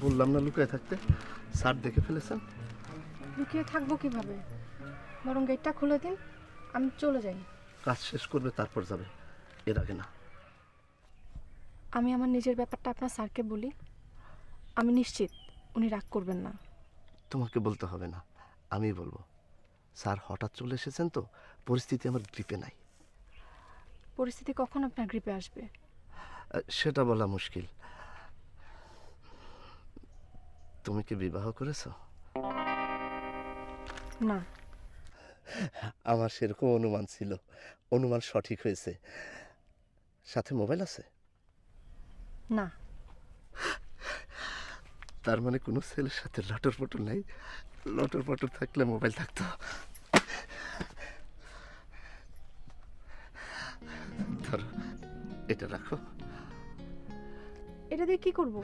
বললাম না লুকিয়ে থাকতে। স্যার দেখে ফেলেছেন। লুকিয়ে থাকব কীভাবে? বরং গেটটা খুলে দিন আমি চলে যাই। কাজ শেষ করবে তারপর যাবে। এর আগে না। আমি আমার নিজের ব্যাপারটা আপনার স্যারকে বলি। আমি নিশ্চিত উনি রাগ করবেন না। তোমাকে বলতে হবে না। আমি বলব স্যার হঠাৎ চলে এসেছেন তো পরিস্থিতি আমার গ্রিপে নাই। পরিস্থিতি কখন আপনার গ্রিপে আসবে? সেটা বলা মুশকিল। তুমি কি বিবাহ করেছ? না। আমার সেরকম অনুমান ছিল। অনুমান সঠিক হয়েছে। সাথে মোবাইল আছে? না। তার মানে কোনো ছেলের সাথে লটর পটর নেই? লটর পটর থাকলে মোবাইল থাকতো। ধরো এটা রাখো। এটা দিয়ে কি করব?